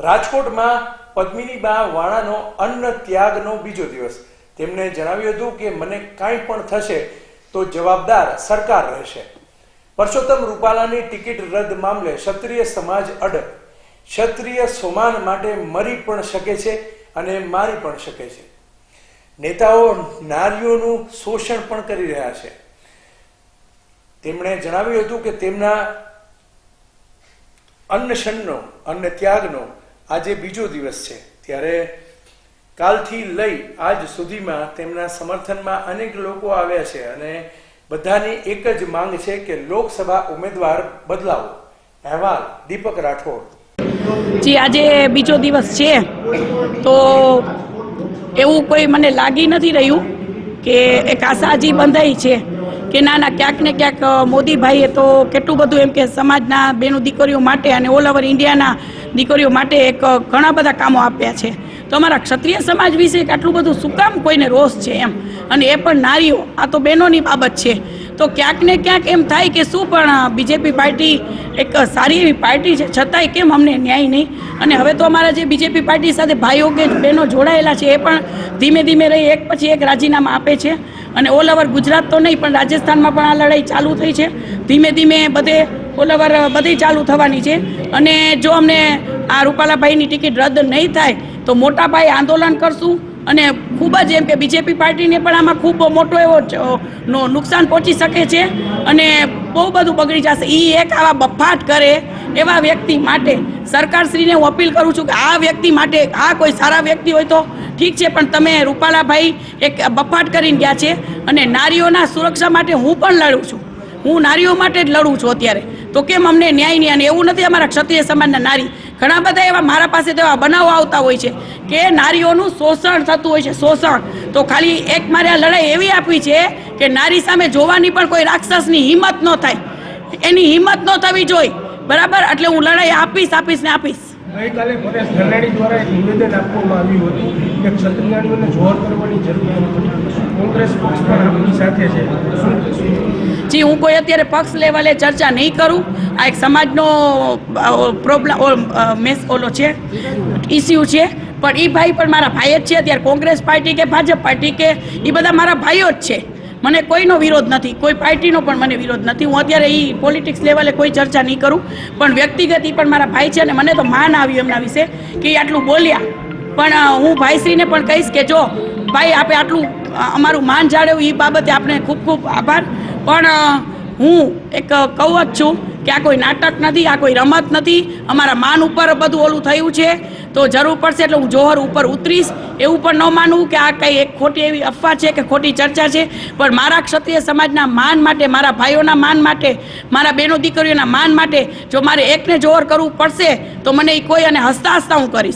રાજકોટમાં પદ્મિનીબા વાણાનો અન્ન ત્યાગનો બીજો દિવસ. તેમણે જણાવ્યું હતું કે મને કાંઈ પણ થશે તો જવાબદાર સરકાર રહેશે. પરસોત્તમ રૂપાલાની ટિકિટ રદ મામલે ક્ષત્રિય સમાજ અડગ ક્ષત્રિય સોમાન માટે મરી પણ શકે છે અને મારી પણ શકે છે. નેતાઓ નારીઓનું શોષણ પણ કરી રહ્યા છે. તેમણે જણાવ્યું હતું કે તેમના અન્નશનનો અન્ન ત્યાગનો આજે બીજો દિવસ છે. ત્યારે કાલથી લઈ આજ સુધીમાં તેમના સમર્થનમાં અનેક લોકો આવ્યા છે અને બધાની એક જ માંગ છે કે લોકસભા ઉમેદવાર બદલાવો. અહેવાલ, દીપક રાઠોડ. જી, આજે બીજો દિવસ છે. તો એવું કોઈ મને લાગી નથી રહ્યું કે એક આશાજી બંધાઈ છે કે ના ના ક્યાંક ને ક્યાંક મોદીભાઈએ તો કેટલું બધું એમ કે સમાજના બેનું દીકરીઓ માટે અને ઓલ ઓવર ઇન્ડિયાના દીકરીઓ માટે એક ઘણા બધા કામો આપ્યા છે. તો અમારા ક્ષત્રિય સમાજ વિશે આટલું બધું શું કામ કોઈને રોષ છે એમ? અને એ પણ નારીઓ, આ તો બહેનોની બાબત છે. તો ક્યાંક ને ક્યાંક એમ થાય કે શું પણ બીજેપી પાર્ટી એક સારી એવી પાર્ટી છે, છતાંય કેમ અમને ન્યાય નહીં? અને હવે તો અમારા જે બીજેપી પાર્ટી સાથે ભાઈઓ કે બહેનો જોડાયેલા છે, એ પણ ધીમે ધીમે રહી, એક પછી એક રાજીનામા આપે છે. અને ઓલ ઓવર ગુજરાત તો નહીં, પણ રાજસ્થાનમાં પણ આ લડાઈ ચાલુ થઈ છે. ધીમે ધીમે બધે ઓલ બધી ચાલુ થવાની છે. અને જો અમને આ રૂપાલાભાઈની ટિકિટ રદ નહીં થાય, તો મોટા પાયે આંદોલન કરશું. અને ખૂબ જ એમ કે બીજેપી પાર્ટીને પણ આમાં ખૂબ મોટો એવો નો નુકસાન પહોંચી શકે છે. અને બહુ બધું બગડી જશે. એ એક આવા બફાટ કરે એવા વ્યક્તિ માટે સરકારશ્રીને હું અપીલ કરું છું કે આ વ્યક્તિ માટે, આ કોઈ સારા વ્યક્તિ હોય તો ઠીક છે, પણ તમે રૂપાલાભાઈ એક બફાટ કરીને ગયા છે. અને નારીઓના સુરક્ષા માટે હું પણ લડું છું. હું નારીઓ માટે જ લડું છું અત્યારે. તો કેમ અમને ન્યાય નહીં? અને એવું નથી અમારા ક્ષત્રિય સમાજના નારી. ઘણા બધા એવા મારા પાસે તો એવા બનાવો આવતા હોય છે કે નારીઓનું શોષણ થતું હોય છે, શોષણ. તો ખાલી એક મારે આ લડાઈ એવી આપવી છે કે નારી સામે જોવાની પણ કોઈ રાક્ષસની હિંમત ન થાય. એની હિંમત ન થવી જોઈએ બરાબર? એટલે હું લડાઈ આપીશ આપીશ ને આપીશ. નિવેદન આપવામાં આવ્યું હતું કે ક્ષત્રિયાણીઓને જોર કરવાની જરૂર નથી. કોંગ્રેસ પક્ષ પણ આપની સાથે છે. જી, હું કોઈ અત્યારે પક્ષ લેવલે ચર્ચા નહીં કરું. આ એક સમાજનો પ્રોબ્લેમ મેસ ઓલો છે ઇસ્યુ છે. પણ એ ભાઈ પણ મારા ભાઈ જ છે. અત્યારે કોંગ્રેસ પાર્ટી કે ભાજપ પાર્ટી કે એ બધા મારા ભાઈઓ જ છે. મને કોઈનો વિરોધ નથી. કોઈ પાર્ટીનો પણ મને વિરોધ નથી. હું અત્યારે એ પોલિટિક્સ લેવલે કોઈ ચર્ચા નહીં કરું. પણ વ્યક્તિગત એ પણ મારા ભાઈ છે અને મને તો માન આવ્યું એમના વિશે કે આટલું બોલ્યા. પણ હું ભાઈશ્રીને પણ કહીશ કે જો ભાઈ આપણે આટલું અમારું માન જાળવ્યું એ બાબતે આપણે ખૂબ ખૂબ આભાર. પણ હું એક કહું જ છું કે આ કોઈ નાટક નથી, આ કોઈ રમત નથી. અમારા માન ઉપર બધું ઓલું થયું છે. તો જરૂર પડશે એટલે હું જોહર ઉપર ઉતરીશ. એવું પણ ન માનવું કે આ કંઈ એક ખોટી એવી અફવા છે કે ખોટી ચર્ચા છે. પણ મારા ક્ષત્રિય સમાજના માન માટે, મારા ભાઈઓના માન માટે, મારા બહેનો દીકરીઓના માન માટે જો મારે એકને જોહર કરવું પડશે, તો મને એ કોઈ અને હસતા હસતા હું કરીશ.